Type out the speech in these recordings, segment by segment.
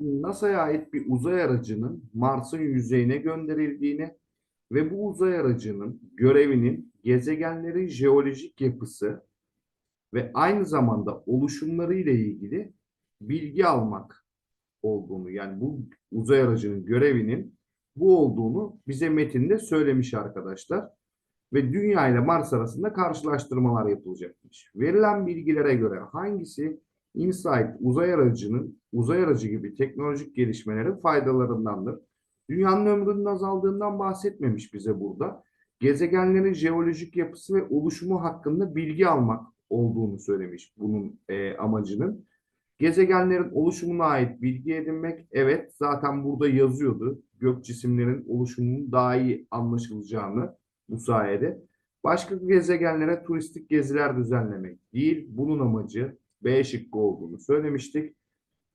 NASA'ya ait bir uzay aracının Mars'ın yüzeyine gönderildiğini ve bu uzay aracının görevinin gezegenlerin jeolojik yapısı ve aynı zamanda oluşumları ile ilgili bilgi almak olduğunu yani bu uzay aracının görevinin bu olduğunu bize metinde söylemiş arkadaşlar. Ve Dünya ile Mars arasında karşılaştırmalar yapılacakmış. Verilen bilgilere göre hangisi InSight uzay aracının uzay aracı gibi teknolojik gelişmelerin faydalarındandır? Dünyanın ömrünün azaldığından bahsetmemiş bize burada. Gezegenlerin jeolojik yapısı ve oluşumu hakkında bilgi almak olduğunu söylemiş bunun e, amacının. Gezegenlerin oluşumuna ait bilgi edinmek, evet zaten burada yazıyordu. Gök cisimlerin oluşumunun daha iyi anlaşılacağını bu sayede. Başka gezegenlere turistik geziler düzenlemek değil, bunun amacı B şıkkı olduğunu söylemiştik.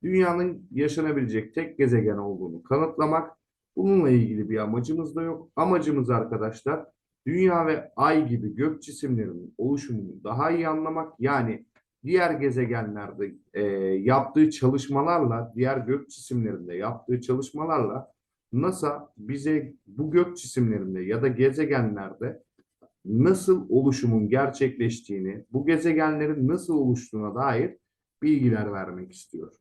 Dünyanın yaşanabilecek tek gezegen olduğunu kanıtlamak. Bununla ilgili bir amacımız da yok. Amacımız arkadaşlar Dünya ve Ay gibi gök cisimlerinin oluşumunu daha iyi anlamak. Yani diğer gezegenlerde e, yaptığı çalışmalarla, diğer gök cisimlerinde yaptığı çalışmalarla NASA bize bu gök cisimlerinde ya da gezegenlerde nasıl oluşumun gerçekleştiğini, bu gezegenlerin nasıl oluştuğuna dair bilgiler vermek istiyor.